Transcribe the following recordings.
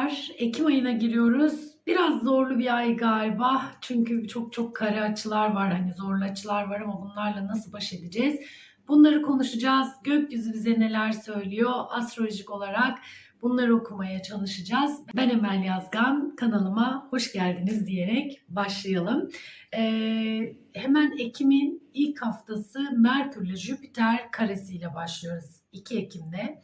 Merhabalar. Ekim ayına giriyoruz. Biraz zorlu bir ay galiba. Çünkü çok çok kare açılar var. Hani zorlu açılar var ama bunlarla nasıl baş edeceğiz? Bunları konuşacağız. Gökyüzü bize neler söylüyor astrolojik olarak bunları okumaya çalışacağız. Ben Emel Yazgan. Kanalıma hoş geldiniz diyerek başlayalım. Ee, hemen Ekim'in ilk haftası Merkür ile Jüpiter karesiyle başlıyoruz. 2 Ekim'de.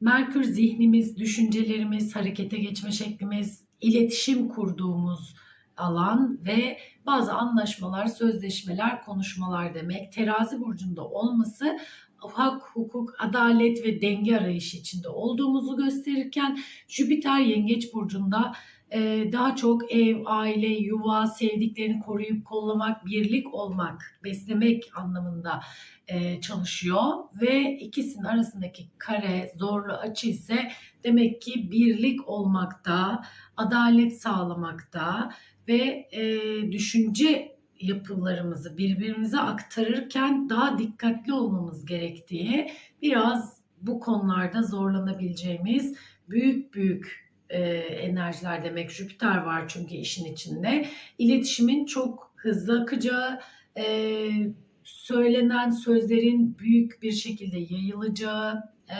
Merkür zihnimiz, düşüncelerimiz, harekete geçme şeklimiz, iletişim kurduğumuz alan ve bazı anlaşmalar, sözleşmeler, konuşmalar demek. Terazi burcunda olması hak, hukuk, adalet ve denge arayışı içinde olduğumuzu gösterirken Jüpiter Yengeç burcunda daha çok ev, aile, yuva, sevdiklerini koruyup kollamak, birlik olmak, beslemek anlamında e, çalışıyor. Ve ikisinin arasındaki kare zorlu açı ise demek ki birlik olmakta, adalet sağlamakta ve e, düşünce yapılarımızı birbirimize aktarırken daha dikkatli olmamız gerektiği biraz bu konularda zorlanabileceğimiz büyük büyük e, enerjiler demek. Jüpiter var çünkü işin içinde. İletişimin çok hızlı akacağı, e, söylenen sözlerin büyük bir şekilde yayılacağı, e,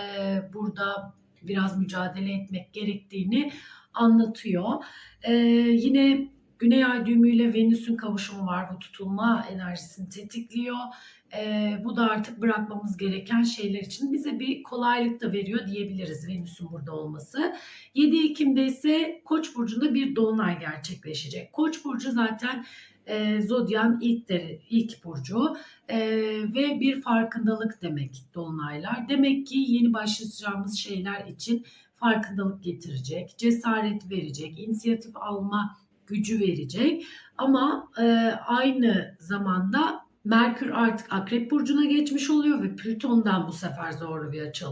burada biraz mücadele etmek gerektiğini anlatıyor. E, yine Güney ay düğümüyle Venüs'ün kavuşumu var. Bu tutulma enerjisini tetikliyor. E, bu da artık bırakmamız gereken şeyler için bize bir kolaylık da veriyor diyebiliriz Venüs'ün burada olması. 7 Ekim'de ise Koç burcunda bir dolunay gerçekleşecek. Koç burcu zaten e, zodyan ilk, deri, ilk burcu e, ve bir farkındalık demek dolunaylar. Demek ki yeni başlayacağımız şeyler için farkındalık getirecek, cesaret verecek, inisiyatif alma gücü verecek. Ama e, aynı zamanda Merkür artık Akrep Burcu'na geçmiş oluyor ve Plüton'dan bu sefer zorlu bir açı.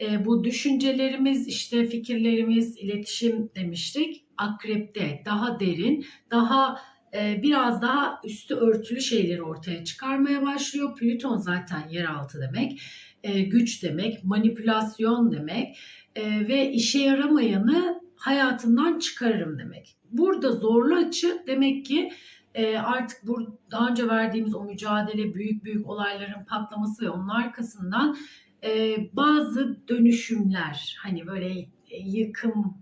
E, bu düşüncelerimiz, işte fikirlerimiz, iletişim demiştik. Akrep'te daha derin, daha e, biraz daha üstü örtülü şeyleri ortaya çıkarmaya başlıyor. Plüton zaten yeraltı demek, e, güç demek, manipülasyon demek e, ve işe yaramayanı hayatından çıkarırım demek. Burada zorlu açı demek ki e, artık bu daha önce verdiğimiz o mücadele, büyük büyük olayların patlaması ve onun arkasından e, bazı dönüşümler, hani böyle yıkım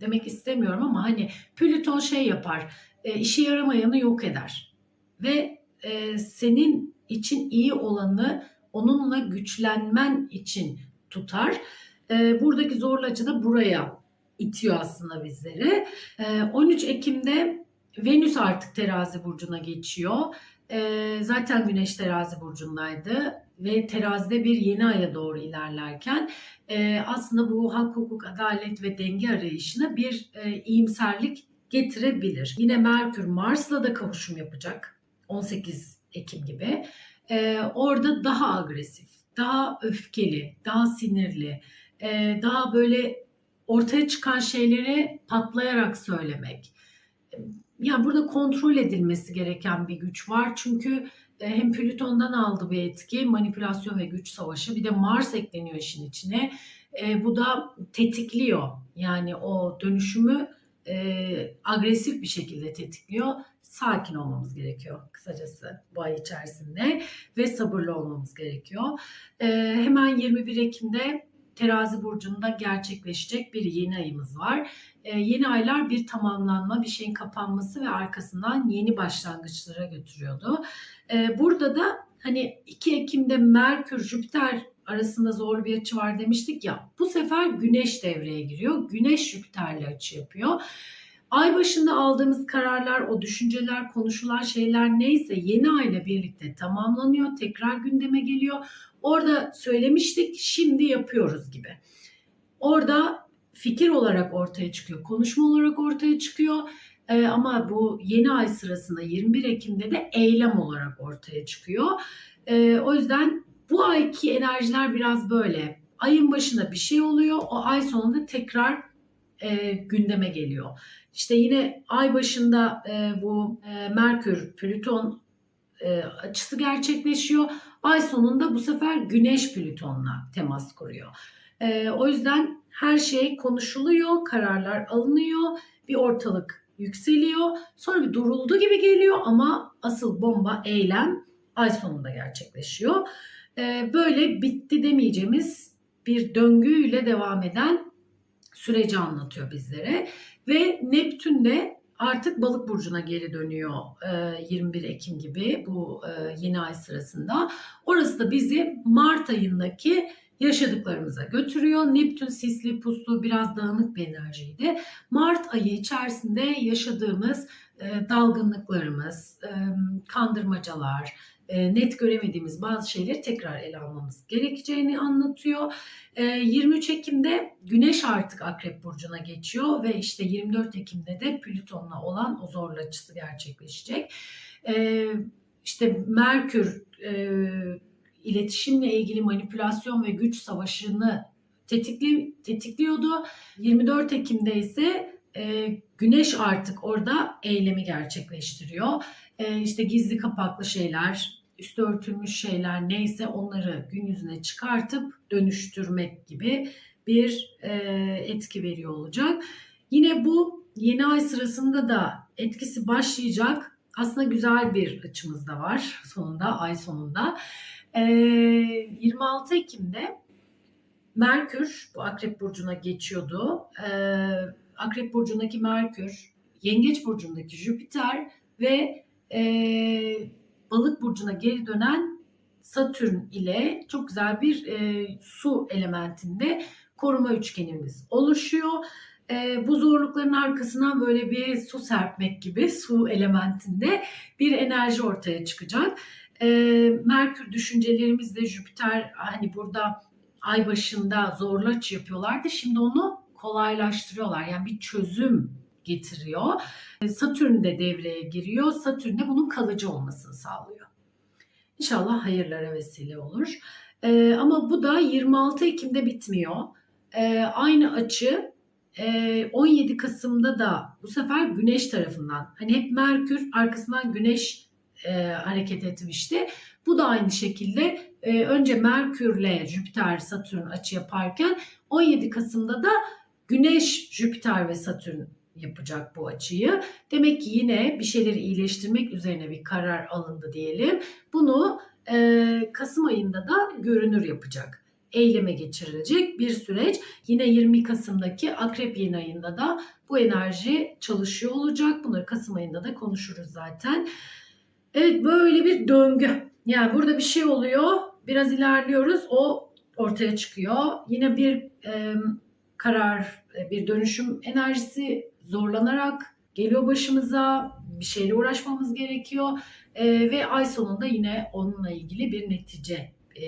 demek istemiyorum ama hani Plüton şey yapar, e, işe yaramayanı yok eder ve e, senin için iyi olanı onunla güçlenmen için tutar. E, buradaki zorlu açı da buraya itiyor aslında bizleri. 13 Ekim'de Venüs artık terazi burcuna geçiyor. Zaten Güneş terazi burcundaydı ve terazide bir yeni aya doğru ilerlerken aslında bu hak, hukuk, adalet ve denge arayışına bir iyimserlik getirebilir. Yine Merkür Mars'la da kavuşum yapacak 18 Ekim gibi. Orada daha agresif, daha öfkeli, daha sinirli, daha böyle ortaya çıkan şeyleri patlayarak söylemek. Yani burada kontrol edilmesi gereken bir güç var. Çünkü e, hem Plüton'dan aldı bir etki, manipülasyon ve güç savaşı. Bir de Mars ekleniyor işin içine. E, bu da tetikliyor. Yani o dönüşümü e, agresif bir şekilde tetikliyor. Sakin olmamız gerekiyor kısacası bu ay içerisinde ve sabırlı olmamız gerekiyor. E, hemen 21 Ekim'de Terazi burcunda gerçekleşecek bir yeni ayımız var. Ee, yeni aylar bir tamamlanma, bir şeyin kapanması ve arkasından yeni başlangıçlara götürüyordu. Ee, burada da hani 2 Ekim'de Merkür, Jüpiter arasında zorlu bir açı var demiştik ya. Bu sefer Güneş devreye giriyor. Güneş Jüpiter'le açı yapıyor. Ay başında aldığımız kararlar, o düşünceler, konuşulan şeyler neyse yeni ayla birlikte tamamlanıyor. Tekrar gündeme geliyor. Orada söylemiştik, şimdi yapıyoruz gibi. Orada fikir olarak ortaya çıkıyor, konuşma olarak ortaya çıkıyor. Ee, ama bu yeni ay sırasında 21 Ekim'de de eylem olarak ortaya çıkıyor. Ee, o yüzden bu ayki enerjiler biraz böyle. Ayın başında bir şey oluyor, o ay sonunda tekrar e, gündeme geliyor. İşte yine ay başında e, bu e, Merkür, Plüton e, açısı gerçekleşiyor. Ay sonunda bu sefer Güneş Plüton'la temas kuruyor. E, o yüzden her şey konuşuluyor, kararlar alınıyor, bir ortalık yükseliyor. Sonra bir duruldu gibi geliyor ama asıl bomba eylem ay sonunda gerçekleşiyor. Ee, böyle bitti demeyeceğimiz bir döngüyle devam eden süreci anlatıyor bizlere. Ve Neptün de artık balık burcuna geri dönüyor e, 21 Ekim gibi bu e, yeni ay sırasında. Orası da bizi Mart ayındaki yaşadıklarımıza götürüyor. Neptün sisli, puslu, biraz dağınık bir enerjiydi. Mart ayı içerisinde yaşadığımız e, dalgınlıklarımız, e, kandırmacalar, e, net göremediğimiz bazı şeyleri tekrar ele almamız gerekeceğini anlatıyor. E, 23 Ekim'de Güneş artık Akrep Burcu'na geçiyor ve işte 24 Ekim'de de Plüton'la olan o zorlu açısı gerçekleşecek. E, işte Merkür e, iletişimle ilgili manipülasyon ve güç savaşını tetikli, tetikliyordu. 24 Ekim'de ise e, Güneş artık orada eylemi gerçekleştiriyor. E, işte gizli kapaklı şeyler, üstü örtülmüş şeyler neyse onları gün yüzüne çıkartıp dönüştürmek gibi bir e, etki veriyor olacak. Yine bu yeni ay sırasında da etkisi başlayacak. Aslında güzel bir açımız da var sonunda, ay sonunda. E, 26 Ekim'de Merkür bu Akrep Burcu'na geçiyordu. E, Akrep Burcu'ndaki Merkür, Yengeç Burcu'ndaki Jüpiter ve e, Balık Burcu'na geri dönen Satürn ile çok güzel bir e, su elementinde koruma üçgenimiz oluşuyor. E, bu zorlukların arkasından böyle bir su serpmek gibi su elementinde bir enerji ortaya çıkacak. E, Merkür düşüncelerimizle Jüpiter hani burada ay başında zorlu açı yapıyorlardı. Şimdi onu kolaylaştırıyorlar. Yani bir çözüm getiriyor. Satürn de devreye giriyor. Satürn de bunun kalıcı olmasını sağlıyor. İnşallah hayırlara vesile olur. Ee, ama bu da 26 Ekim'de bitmiyor. Ee, aynı açı e, 17 Kasım'da da bu sefer Güneş tarafından. Hani hep Merkür arkasından Güneş e, hareket etmişti. Bu da aynı şekilde e, önce Merkür'le Jüpiter, Satürn açı yaparken 17 Kasım'da da Güneş, Jüpiter ve Satürn yapacak bu açıyı. Demek ki yine bir şeyleri iyileştirmek üzerine bir karar alındı diyelim. Bunu e, Kasım ayında da görünür yapacak. Eyleme geçirilecek bir süreç. Yine 20 Kasım'daki Akrep yeni ayında da bu enerji çalışıyor olacak. Bunları Kasım ayında da konuşuruz zaten. Evet böyle bir döngü. Yani burada bir şey oluyor. Biraz ilerliyoruz. O ortaya çıkıyor. Yine bir e, karar, bir dönüşüm enerjisi zorlanarak geliyor başımıza. Bir şeyle uğraşmamız gerekiyor. E, ve ay sonunda yine onunla ilgili bir netice. E,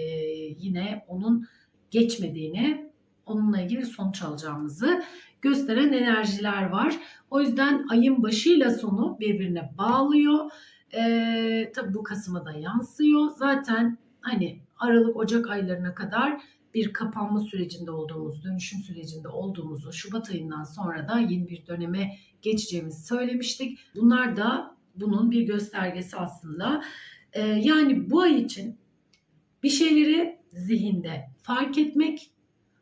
yine onun geçmediğini, onunla ilgili sonuç alacağımızı gösteren enerjiler var. O yüzden ayın başıyla sonu birbirine bağlıyor. E, tabii bu Kasım'a da yansıyor. Zaten hani Aralık, Ocak aylarına kadar bir kapanma sürecinde olduğumuz, dönüşüm sürecinde olduğumuzu Şubat ayından sonra da yeni bir döneme geçeceğimizi söylemiştik. Bunlar da bunun bir göstergesi aslında. Ee, yani bu ay için bir şeyleri zihinde fark etmek,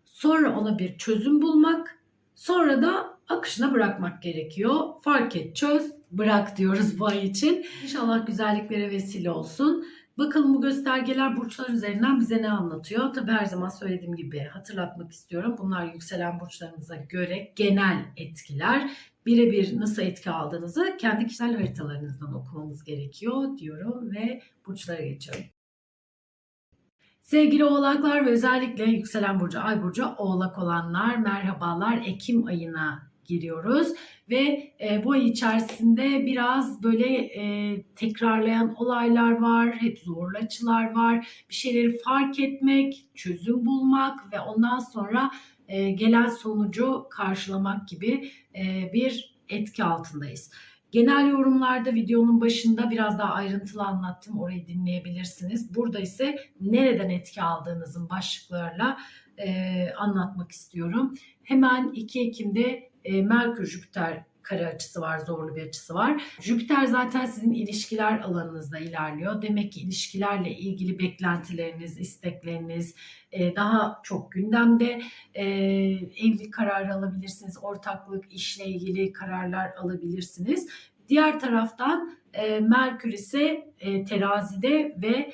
sonra ona bir çözüm bulmak, sonra da akışına bırakmak gerekiyor. Fark et, çöz, bırak diyoruz bu ay için. İnşallah güzelliklere vesile olsun. Bakalım bu göstergeler burçlar üzerinden bize ne anlatıyor? Tabi her zaman söylediğim gibi hatırlatmak istiyorum. Bunlar yükselen burçlarınıza göre genel etkiler. Birebir nasıl etki aldığınızı kendi kişisel haritalarınızdan okumanız gerekiyor diyorum ve burçlara geçiyorum. Sevgili oğlaklar ve özellikle yükselen burcu, ay burcu oğlak olanlar merhabalar. Ekim ayına giriyoruz ve e, bu ay içerisinde biraz böyle e, tekrarlayan olaylar var, hep zorlu açılar var. Bir şeyleri fark etmek, çözüm bulmak ve ondan sonra e, gelen sonucu karşılamak gibi e, bir etki altındayız. Genel yorumlarda videonun başında biraz daha ayrıntılı anlattım. Orayı dinleyebilirsiniz. Burada ise nereden etki aldığınızın başlıklarla e, anlatmak istiyorum. Hemen 2 Ekim'de e, Merkür Jüpiter kare açısı var, zorlu bir açısı var. Jüpiter zaten sizin ilişkiler alanınızda ilerliyor. Demek ki ilişkilerle ilgili beklentileriniz, istekleriniz e, daha çok gündemde. E, evlilik kararı alabilirsiniz, ortaklık, işle ilgili kararlar alabilirsiniz. Diğer taraftan e, Merkür ise terazide ve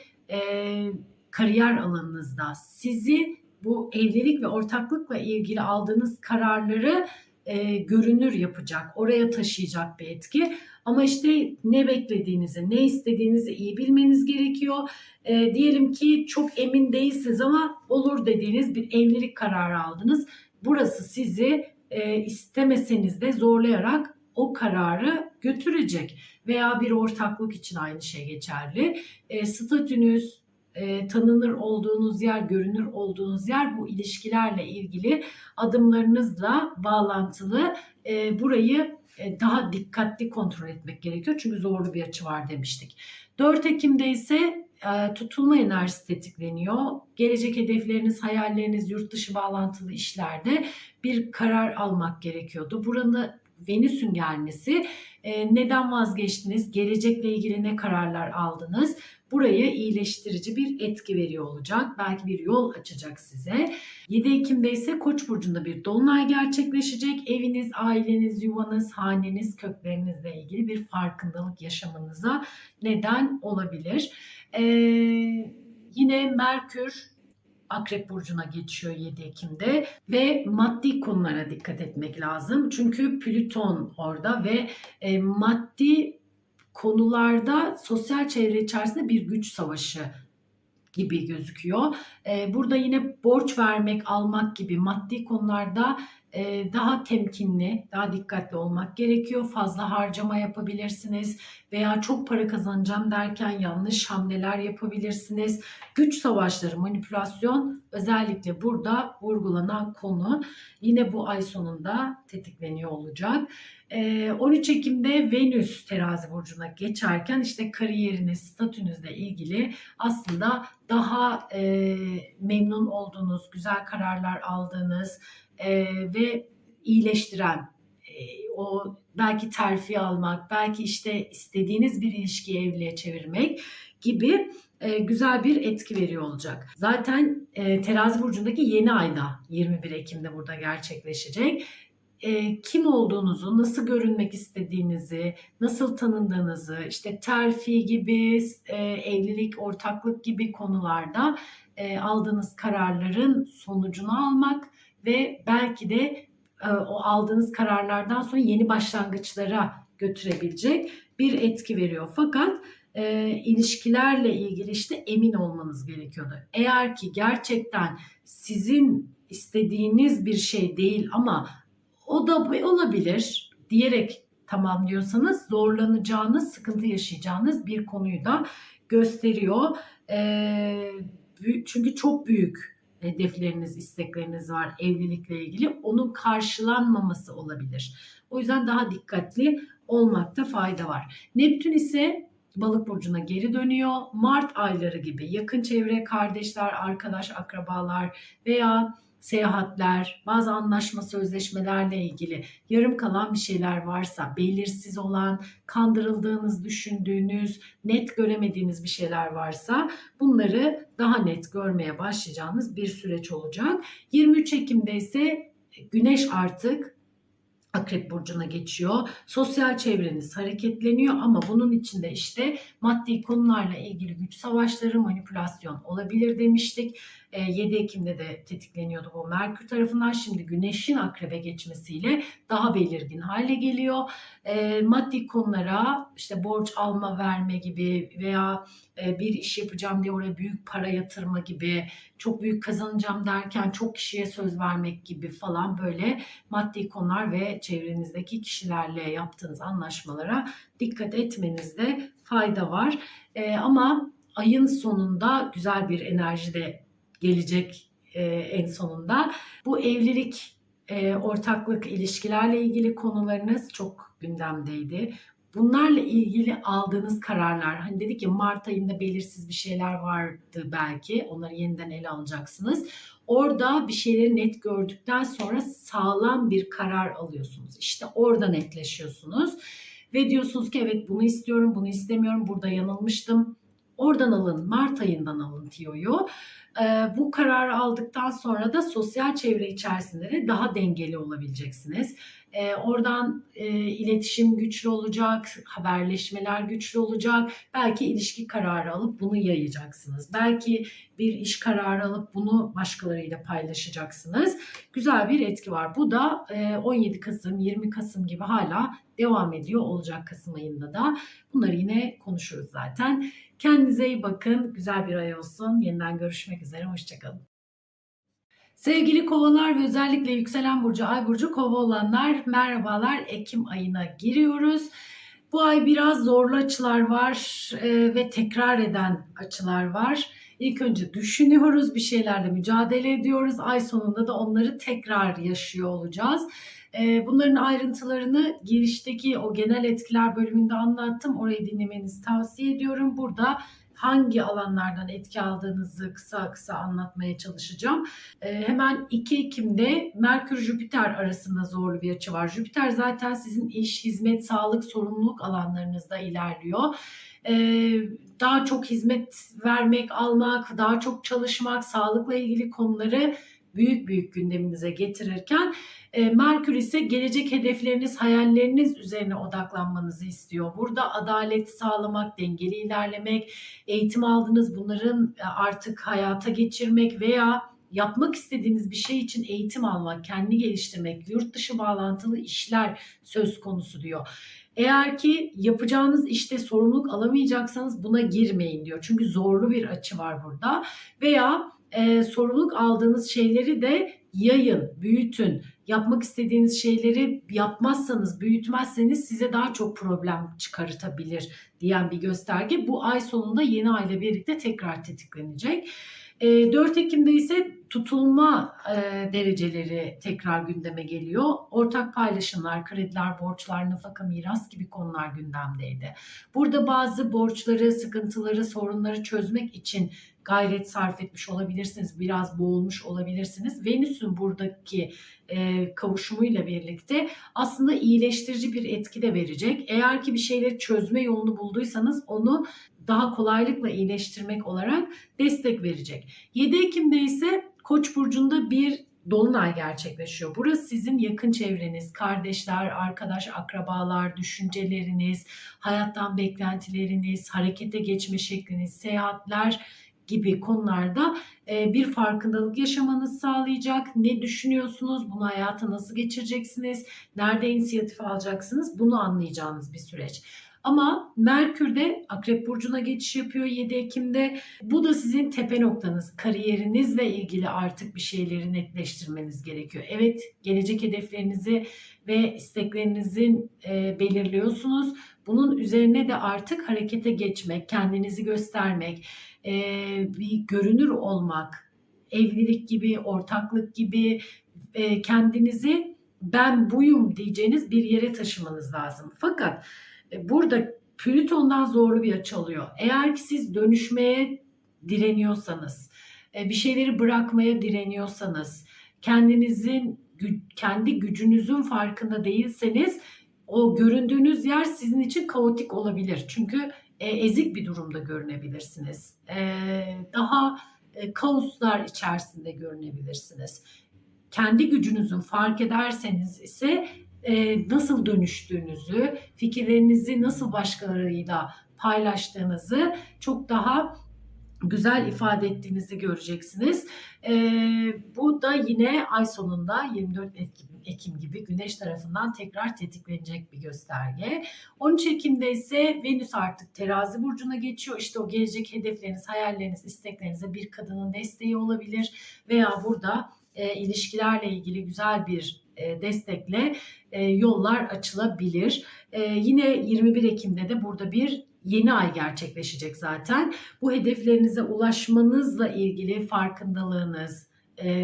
kariyer alanınızda sizi bu evlilik ve ortaklıkla ilgili aldığınız kararları e, görünür yapacak, oraya taşıyacak bir etki. Ama işte ne beklediğinizi, ne istediğinizi iyi bilmeniz gerekiyor. E, diyelim ki çok emin değilsiniz ama olur dediğiniz bir evlilik kararı aldınız. Burası sizi e, istemeseniz de zorlayarak o kararı götürecek. Veya bir ortaklık için aynı şey geçerli. E, statünüz, e, tanınır olduğunuz yer, görünür olduğunuz yer bu ilişkilerle ilgili adımlarınızla bağlantılı. E, burayı e, daha dikkatli kontrol etmek gerekiyor. Çünkü zorlu bir açı var demiştik. 4 Ekim'de ise e, tutulma enerjisi tetikleniyor. Gelecek hedefleriniz, hayalleriniz, yurt dışı bağlantılı işlerde bir karar almak gerekiyordu. Burada Venüs'ün gelmesi e, neden vazgeçtiniz? Gelecekle ilgili ne kararlar aldınız? Buraya iyileştirici bir etki veriyor olacak. Belki bir yol açacak size. 7 Ekim'de ise Koç burcunda bir dolunay gerçekleşecek. Eviniz, aileniz, yuvanız, haneniz, köklerinizle ilgili bir farkındalık yaşamanıza neden olabilir. Ee, yine Merkür Akrep Burcu'na geçiyor 7 Ekim'de ve maddi konulara dikkat etmek lazım. Çünkü Plüton orada ve e, maddi konularda sosyal çevre içerisinde bir güç savaşı gibi gözüküyor. E, burada yine borç vermek, almak gibi maddi konularda e, daha temkinli, daha dikkatli olmak gerekiyor. Fazla harcama yapabilirsiniz veya çok para kazanacağım derken yanlış hamleler yapabilirsiniz. Güç savaşları, manipülasyon özellikle burada vurgulanan konu. Yine bu ay sonunda tetikleniyor olacak. 13 Ekim'de Venüs terazi burcuna geçerken işte kariyeriniz, statünüzle ilgili aslında daha e, memnun olduğunuz, güzel kararlar aldığınız e, ve iyileştiren e, o belki terfi almak, belki işte istediğiniz bir ilişkiyi evliliğe çevirmek gibi e, güzel bir etki veriyor olacak. Zaten e, terazi burcundaki yeni ayda 21 Ekim'de burada gerçekleşecek e, kim olduğunuzu, nasıl görünmek istediğinizi, nasıl tanındığınızı, işte terfi gibi, e, evlilik, ortaklık gibi konularda e, aldığınız kararların sonucunu almak ve belki de e, o aldığınız kararlardan sonra yeni başlangıçlara götürebilecek bir etki veriyor. Fakat e, ilişkilerle ilgili işte emin olmanız gerekiyordu. Eğer ki gerçekten sizin istediğiniz bir şey değil ama o da olabilir diyerek tamamlıyorsanız zorlanacağınız, sıkıntı yaşayacağınız bir konuyu da gösteriyor. Ee, çünkü çok büyük hedefleriniz, istekleriniz var evlilikle ilgili. Onun karşılanmaması olabilir. O yüzden daha dikkatli olmakta fayda var. Neptün ise balık burcuna geri dönüyor. Mart ayları gibi yakın çevre, kardeşler, arkadaş, akrabalar veya seyahatler, bazı anlaşma sözleşmelerle ilgili yarım kalan bir şeyler varsa, belirsiz olan, kandırıldığınız düşündüğünüz, net göremediğiniz bir şeyler varsa bunları daha net görmeye başlayacağınız bir süreç olacak. 23 Ekim'de ise Güneş artık Akrep burcuna geçiyor. Sosyal çevreniz hareketleniyor ama bunun içinde işte maddi konularla ilgili güç savaşları, manipülasyon olabilir demiştik. 7 ee, Ekim'de de tetikleniyordu bu Merkür tarafından. Şimdi Güneş'in akrebe geçmesiyle daha belirgin hale geliyor. E, maddi konulara işte borç alma verme gibi veya e, bir iş yapacağım diye oraya büyük para yatırma gibi, çok büyük kazanacağım derken çok kişiye söz vermek gibi falan böyle maddi konular ve çevrenizdeki kişilerle yaptığınız anlaşmalara dikkat etmenizde fayda var. E, ama ayın sonunda güzel bir enerji de gelecek e, en sonunda. Bu evlilik, ortaklık, ilişkilerle ilgili konularınız çok gündemdeydi. Bunlarla ilgili aldığınız kararlar, hani dedik ya Mart ayında belirsiz bir şeyler vardı belki, onları yeniden ele alacaksınız. Orada bir şeyleri net gördükten sonra sağlam bir karar alıyorsunuz. İşte orada netleşiyorsunuz. Ve diyorsunuz ki evet bunu istiyorum, bunu istemiyorum, burada yanılmıştım. Oradan alın, Mart ayından alın tiyoyu. Ee, bu kararı aldıktan sonra da sosyal çevre içerisinde de daha dengeli olabileceksiniz. Ee, oradan e, iletişim güçlü olacak, haberleşmeler güçlü olacak. Belki ilişki kararı alıp bunu yayacaksınız. Belki bir iş kararı alıp bunu başkalarıyla paylaşacaksınız. Güzel bir etki var. Bu da e, 17 Kasım, 20 Kasım gibi hala devam ediyor olacak Kasım ayında da. Bunları yine konuşuruz zaten. Kendinize iyi bakın. Güzel bir ay olsun. Yeniden görüşmek üzere. Hoşçakalın. Sevgili kovalar ve özellikle yükselen burcu, ay burcu kova olanlar merhabalar. Ekim ayına giriyoruz. Bu ay biraz zorlu açılar var e, ve tekrar eden açılar var. İlk önce düşünüyoruz, bir şeylerle mücadele ediyoruz. Ay sonunda da onları tekrar yaşıyor olacağız. E, bunların ayrıntılarını girişteki o genel etkiler bölümünde anlattım. Orayı dinlemenizi tavsiye ediyorum. Burada hangi alanlardan etki aldığınızı kısa kısa anlatmaya çalışacağım. Ee, hemen 2 Ekim'de Merkür-Jüpiter arasında zorlu bir açı var. Jüpiter zaten sizin iş, hizmet, sağlık, sorumluluk alanlarınızda ilerliyor. Ee, daha çok hizmet vermek, almak, daha çok çalışmak, sağlıkla ilgili konuları büyük büyük gündeminize getirirken e, Merkür ise gelecek hedefleriniz, hayalleriniz üzerine odaklanmanızı istiyor. Burada adalet sağlamak, dengeli ilerlemek, eğitim aldınız bunların e, artık hayata geçirmek veya yapmak istediğiniz bir şey için eğitim almak, kendi geliştirmek, yurt dışı bağlantılı işler söz konusu diyor. Eğer ki yapacağınız işte sorumluluk alamayacaksanız buna girmeyin diyor. Çünkü zorlu bir açı var burada. Veya e, sorumluluk aldığınız şeyleri de yayın, büyütün. Yapmak istediğiniz şeyleri yapmazsanız, büyütmezseniz size daha çok problem çıkartabilir diyen bir gösterge. Bu ay sonunda yeni ay ile birlikte tekrar tetiklenecek. 4 ee, Ekim'de ise tutulma e, dereceleri tekrar gündeme geliyor. Ortak paylaşımlar, krediler, borçlar, nafaka, miras gibi konular gündemdeydi. Burada bazı borçları, sıkıntıları, sorunları çözmek için gayret sarf etmiş olabilirsiniz. Biraz boğulmuş olabilirsiniz. Venüs'ün buradaki e, kavuşumuyla birlikte aslında iyileştirici bir etki de verecek. Eğer ki bir şeyleri çözme yolunu bulduysanız onu daha kolaylıkla iyileştirmek olarak destek verecek. 7 Ekim'de ise Koç burcunda bir dolunay gerçekleşiyor. Burası sizin yakın çevreniz, kardeşler, arkadaş, akrabalar, düşünceleriniz, hayattan beklentileriniz, harekete geçme şekliniz, seyahatler gibi konularda e, bir farkındalık yaşamanızı sağlayacak. Ne düşünüyorsunuz? Bunu hayata nasıl geçireceksiniz? Nerede inisiyatif alacaksınız? Bunu anlayacağınız bir süreç. Ama Merkür de Akrep Burcu'na geçiş yapıyor 7 Ekim'de. Bu da sizin tepe noktanız. Kariyerinizle ilgili artık bir şeyleri netleştirmeniz gerekiyor. Evet gelecek hedeflerinizi ve isteklerinizin e, belirliyorsunuz. Bunun üzerine de artık harekete geçmek, kendinizi göstermek, e, bir görünür olmak, evlilik gibi, ortaklık gibi e, kendinizi ben buyum diyeceğiniz bir yere taşımanız lazım. Fakat burada Plüton'dan zorlu bir açı alıyor. Eğer ki siz dönüşmeye direniyorsanız, e, bir şeyleri bırakmaya direniyorsanız, kendinizin kendi gücünüzün farkında değilseniz o göründüğünüz yer sizin için kaotik olabilir. Çünkü e, ezik bir durumda görünebilirsiniz. Daha kaoslar içerisinde görünebilirsiniz. Kendi gücünüzün fark ederseniz ise e, nasıl dönüştüğünüzü, fikirlerinizi nasıl başkalarıyla paylaştığınızı çok daha güzel ifade ettiğinizi göreceksiniz. E, bu da yine ay sonunda 24 Ekim, Ekim gibi Güneş tarafından tekrar tetiklenecek bir gösterge. 13 Ekim'de ise Venüs artık terazi burcuna geçiyor. İşte o gelecek hedefleriniz, hayalleriniz, isteklerinize bir kadının desteği olabilir veya burada e, ilişkilerle ilgili güzel bir destekle e, yollar açılabilir. E, yine 21 Ekim'de de burada bir yeni ay gerçekleşecek zaten. Bu hedeflerinize ulaşmanızla ilgili farkındalığınız,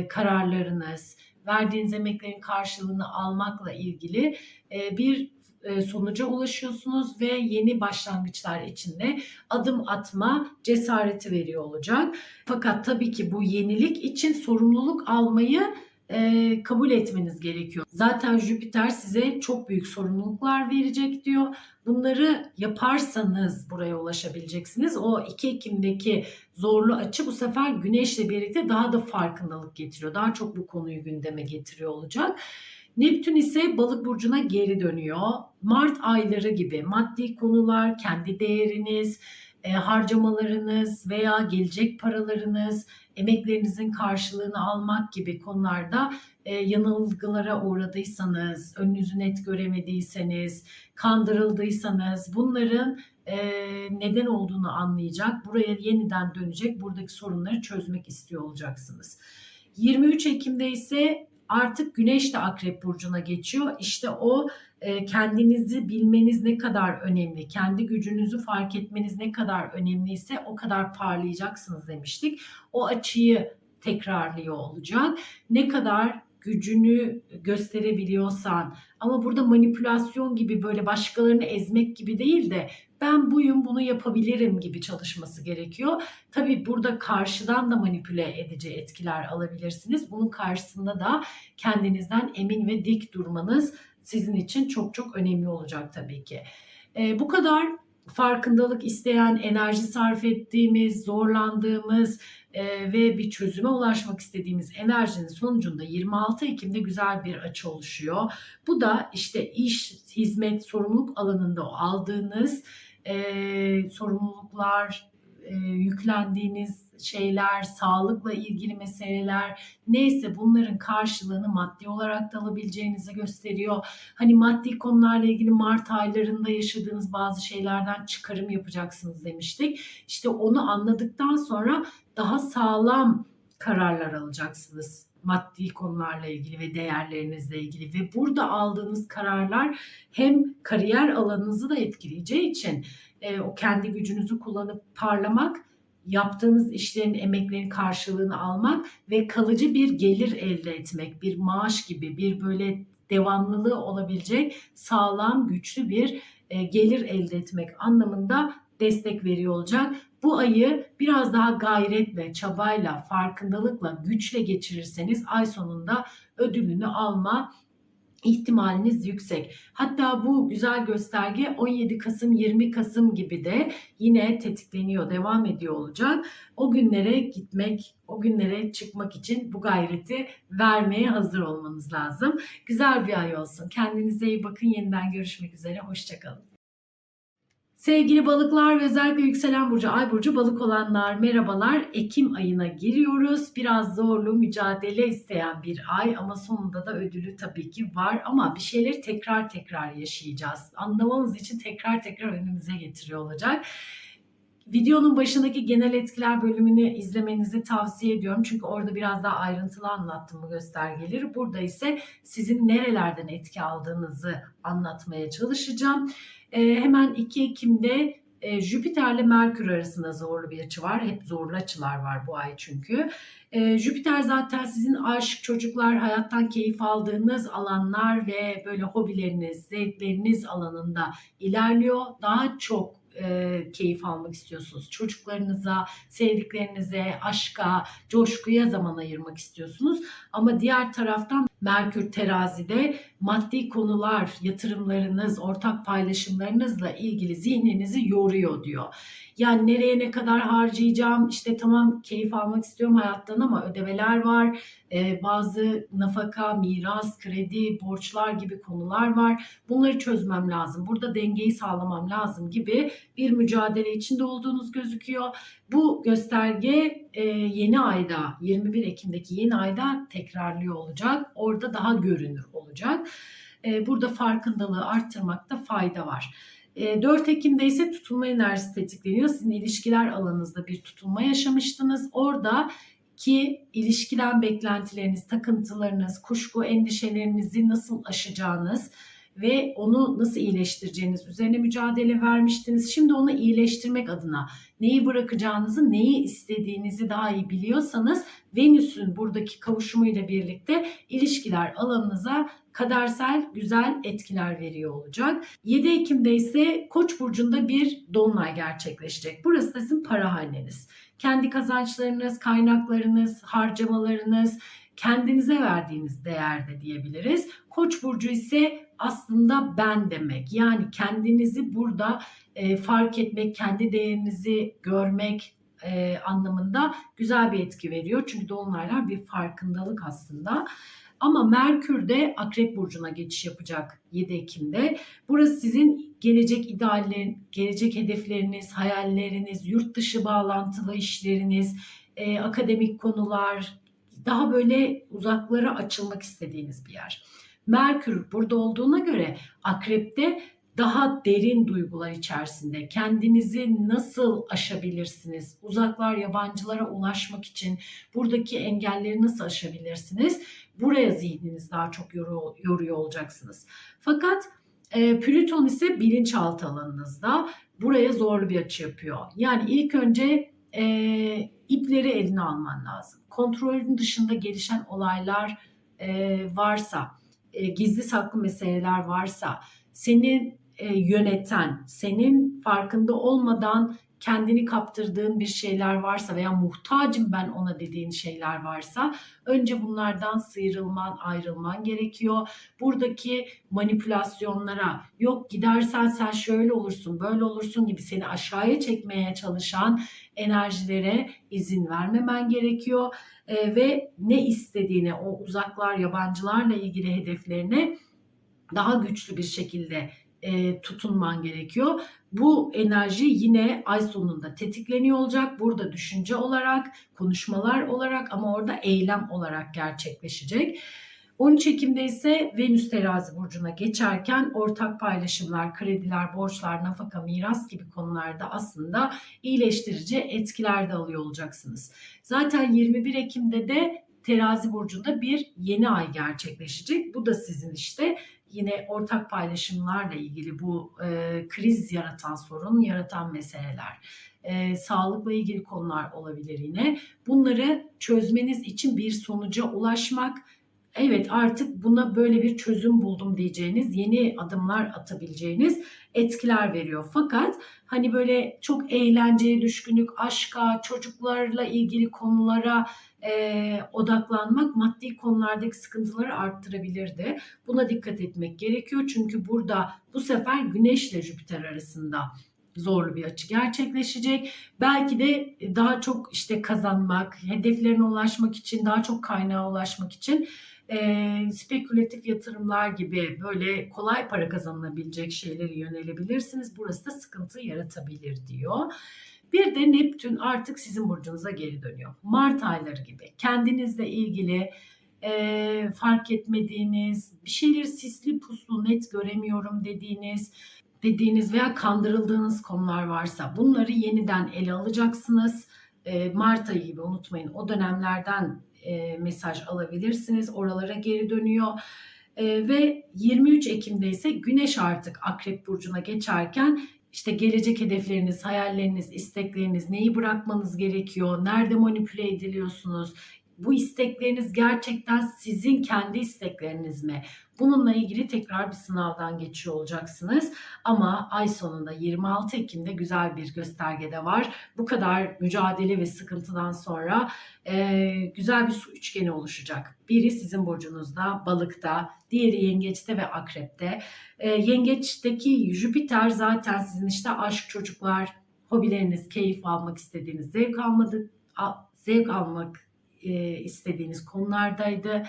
kararlarınız, verdiğiniz emeklerin karşılığını almakla ilgili bir e, sonuca ulaşıyorsunuz ve yeni başlangıçlar içinde adım atma cesareti veriyor olacak. Fakat tabii ki bu yenilik için sorumluluk almayı e, kabul etmeniz gerekiyor. Zaten Jüpiter size çok büyük sorumluluklar verecek diyor. Bunları yaparsanız buraya ulaşabileceksiniz. O 2 Ekim'deki zorlu açı bu sefer Güneş'le birlikte daha da farkındalık getiriyor. Daha çok bu konuyu gündeme getiriyor olacak. Neptün ise balık burcuna geri dönüyor. Mart ayları gibi maddi konular, kendi değeriniz, e, harcamalarınız veya gelecek paralarınız, emeklerinizin karşılığını almak gibi konularda e, yanılgılara uğradıysanız, önünüzü net göremediyseniz, kandırıldıysanız bunların e, neden olduğunu anlayacak, buraya yeniden dönecek, buradaki sorunları çözmek istiyor olacaksınız. 23 Ekim'de ise artık Güneş de Akrep Burcu'na geçiyor. İşte o e, kendinizi bilmeniz ne kadar önemli, kendi gücünüzü fark etmeniz ne kadar önemliyse o kadar parlayacaksınız demiştik. O açıyı tekrarlıyor olacak. Ne kadar gücünü gösterebiliyorsan ama burada manipülasyon gibi böyle başkalarını ezmek gibi değil de ben buyum bunu yapabilirim gibi çalışması gerekiyor. Tabi burada karşıdan da manipüle edici etkiler alabilirsiniz. Bunun karşısında da kendinizden emin ve dik durmanız sizin için çok çok önemli olacak tabii ki. E, bu kadar farkındalık isteyen, enerji sarf ettiğimiz, zorlandığımız e, ve bir çözüme ulaşmak istediğimiz enerjinin sonucunda 26 Ekim'de güzel bir açı oluşuyor. Bu da işte iş, hizmet, sorumluluk alanında aldığınız e, sorumluluklar, e, yüklendiğiniz şeyler, sağlıkla ilgili meseleler neyse bunların karşılığını maddi olarak da alabileceğinizi gösteriyor. Hani maddi konularla ilgili Mart aylarında yaşadığınız bazı şeylerden çıkarım yapacaksınız demiştik. İşte onu anladıktan sonra daha sağlam kararlar alacaksınız maddi konularla ilgili ve değerlerinizle ilgili. Ve burada aldığınız kararlar hem kariyer alanınızı da etkileyeceği için e, o kendi gücünüzü kullanıp parlamak yaptığınız işlerin emeklerin karşılığını almak ve kalıcı bir gelir elde etmek, bir maaş gibi bir böyle devamlılığı olabilecek sağlam, güçlü bir e, gelir elde etmek anlamında destek veriyor olacak. Bu ayı biraz daha gayretle, çabayla, farkındalıkla, güçle geçirirseniz ay sonunda ödülünü alma ihtimaliniz yüksek. Hatta bu güzel gösterge 17 Kasım 20 Kasım gibi de yine tetikleniyor, devam ediyor olacak. O günlere gitmek, o günlere çıkmak için bu gayreti vermeye hazır olmanız lazım. Güzel bir ay olsun. Kendinize iyi bakın. Yeniden görüşmek üzere. Hoşçakalın. Sevgili balıklar ve özellikle yükselen burcu, ay burcu balık olanlar merhabalar. Ekim ayına giriyoruz. Biraz zorlu, mücadele isteyen bir ay ama sonunda da ödülü tabii ki var. Ama bir şeyleri tekrar tekrar yaşayacağız. Anlamamız için tekrar tekrar önümüze getiriyor olacak. Videonun başındaki genel etkiler bölümünü izlemenizi tavsiye ediyorum. Çünkü orada biraz daha ayrıntılı anlattım bu göstergeleri. Burada ise sizin nerelerden etki aldığınızı anlatmaya çalışacağım. E, hemen 2 Ekim'de e, Jüpiter'le Merkür arasında zorlu bir açı var. Hep zorlu açılar var bu ay çünkü. E, Jüpiter zaten sizin aşk, çocuklar, hayattan keyif aldığınız alanlar ve böyle hobileriniz, zevkleriniz alanında ilerliyor. Daha çok e, keyif almak istiyorsunuz. Çocuklarınıza, sevdiklerinize, aşka, coşkuya zaman ayırmak istiyorsunuz. Ama diğer taraftan Merkür terazide maddi konular, yatırımlarınız, ortak paylaşımlarınızla ilgili zihninizi yoruyor diyor. Yani nereye ne kadar harcayacağım, işte tamam keyif almak istiyorum hayattan ama ödemeler var, ee, bazı nafaka, miras, kredi, borçlar gibi konular var. Bunları çözmem lazım, burada dengeyi sağlamam lazım gibi bir mücadele içinde olduğunuz gözüküyor. Bu gösterge e, yeni ayda 21 Ekim'deki yeni ayda tekrarlıyor olacak. Orada daha görünür olacak. E, burada farkındalığı arttırmakta fayda var. 4 e, Ekim'de ise tutulma enerjisi tetikleniyor. Sizin ilişkiler alanınızda bir tutulma yaşamıştınız. Orada ki ilişkiden beklentileriniz, takıntılarınız, kuşku, endişelerinizi nasıl aşacağınız, ve onu nasıl iyileştireceğiniz üzerine mücadele vermiştiniz. Şimdi onu iyileştirmek adına neyi bırakacağınızı, neyi istediğinizi daha iyi biliyorsanız Venüs'ün buradaki kavuşumuyla birlikte ilişkiler alanınıza kadersel güzel etkiler veriyor olacak. 7 Ekim'de ise Koç burcunda bir dolunay gerçekleşecek. Burası da sizin para haneniz. Kendi kazançlarınız, kaynaklarınız, harcamalarınız, kendinize verdiğiniz değerde diyebiliriz. Koç burcu ise aslında ben demek. Yani kendinizi burada e, fark etmek, kendi değerinizi görmek e, anlamında güzel bir etki veriyor. Çünkü dolunaylar bir farkındalık aslında. Ama Merkür de Akrep Burcu'na geçiş yapacak 7 Ekim'de. Burası sizin gelecek ideallerin, gelecek hedefleriniz, hayalleriniz, yurt dışı bağlantılı işleriniz, e, akademik konular, daha böyle uzaklara açılmak istediğiniz bir yer. Merkür burada olduğuna göre Akrep'te daha derin duygular içerisinde kendinizi nasıl aşabilirsiniz? Uzaklar yabancılara ulaşmak için buradaki engelleri nasıl aşabilirsiniz? Buraya zihniniz daha çok yoruyor, olacaksınız. Fakat e, Plüton ise bilinçaltı alanınızda buraya zorlu bir açı yapıyor. Yani ilk önce e, ipleri eline alman lazım. Kontrolün dışında gelişen olaylar e, varsa, e, gizli saklı meseleler varsa, seni e, yöneten, senin farkında olmadan kendini kaptırdığın bir şeyler varsa veya muhtacım ben ona dediğin şeyler varsa önce bunlardan sıyrılman, ayrılman gerekiyor. Buradaki manipülasyonlara yok gidersen sen şöyle olursun, böyle olursun gibi seni aşağıya çekmeye çalışan enerjilere izin vermemen gerekiyor. Ee, ve ne istediğine, o uzaklar, yabancılarla ilgili hedeflerine daha güçlü bir şekilde e, tutunman gerekiyor. Bu enerji yine ay sonunda tetikleniyor olacak. Burada düşünce olarak, konuşmalar olarak ama orada eylem olarak gerçekleşecek. 13 Ekim'de ise Venüs terazi burcuna geçerken ortak paylaşımlar, krediler, borçlar, nafaka, miras gibi konularda aslında iyileştirici etkiler de alıyor olacaksınız. Zaten 21 Ekim'de de terazi burcunda bir yeni ay gerçekleşecek. Bu da sizin işte yine ortak paylaşımlarla ilgili bu e, kriz yaratan sorun, yaratan meseleler, e, sağlıkla ilgili konular olabilir yine. Bunları çözmeniz için bir sonuca ulaşmak, evet artık buna böyle bir çözüm buldum diyeceğiniz, yeni adımlar atabileceğiniz etkiler veriyor. Fakat hani böyle çok eğlenceye düşkünlük, aşka, çocuklarla ilgili konulara e, odaklanmak maddi konulardaki sıkıntıları arttırabilirdi. Buna dikkat etmek gerekiyor çünkü burada bu sefer Güneş ile Jüpiter arasında zorlu bir açı gerçekleşecek. Belki de daha çok işte kazanmak, hedeflerine ulaşmak için, daha çok kaynağa ulaşmak için e, spekülatif yatırımlar gibi böyle kolay para kazanılabilecek şeylere yönelebilirsiniz. Burası da sıkıntı yaratabilir diyor. Bir de Neptün artık sizin burcunuza geri dönüyor. Mart ayları gibi kendinizle ilgili e, fark etmediğiniz, bir şeyleri sisli puslu net göremiyorum dediğiniz, dediğiniz veya kandırıldığınız konular varsa bunları yeniden ele alacaksınız. E, Mart ayı gibi unutmayın o dönemlerden e, mesaj alabilirsiniz. Oralara geri dönüyor. E, ve 23 Ekim'de ise Güneş artık Akrep Burcu'na geçerken işte gelecek hedefleriniz, hayalleriniz, istekleriniz, neyi bırakmanız gerekiyor, nerede manipüle ediliyorsunuz, bu istekleriniz gerçekten sizin kendi istekleriniz mi? Bununla ilgili tekrar bir sınavdan geçiyor olacaksınız. Ama ay sonunda 26 Ekim'de güzel bir göstergede var. Bu kadar mücadele ve sıkıntıdan sonra e, güzel bir su üçgeni oluşacak. Biri sizin burcunuzda, balıkta, diğeri yengeçte ve akrepte. E, yengeçteki Jüpiter zaten sizin işte aşk, çocuklar, hobileriniz, keyif almak istediğiniz, zevk almadık, zevk almak e, istediğiniz konulardaydı.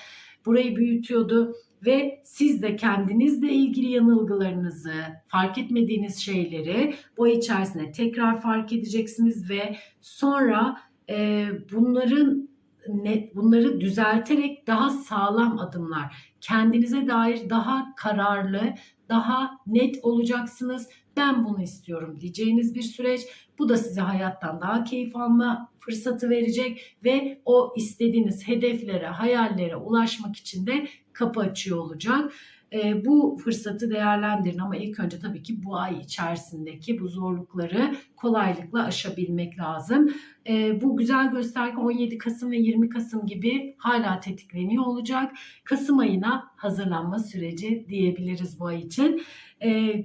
Burayı büyütüyordu ve siz de kendinizle ilgili yanılgılarınızı, fark etmediğiniz şeyleri bu içerisinde tekrar fark edeceksiniz ve sonra e, bunların ne, bunları düzelterek daha sağlam adımlar, kendinize dair daha kararlı, daha net olacaksınız. Ben bunu istiyorum diyeceğiniz bir süreç. Bu da size hayattan daha keyif alma fırsatı verecek ve o istediğiniz hedeflere, hayallere ulaşmak için de kapı açıyor olacak. E, bu fırsatı değerlendirin ama ilk önce tabii ki bu ay içerisindeki bu zorlukları kolaylıkla aşabilmek lazım. E, bu güzel gösterge 17 Kasım ve 20 Kasım gibi hala tetikleniyor olacak. Kasım ayına hazırlanma süreci diyebiliriz bu ay için. E,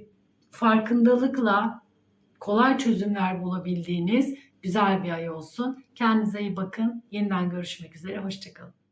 farkındalıkla kolay çözümler bulabildiğiniz güzel bir ay olsun. Kendinize iyi bakın. Yeniden görüşmek üzere. Hoşçakalın.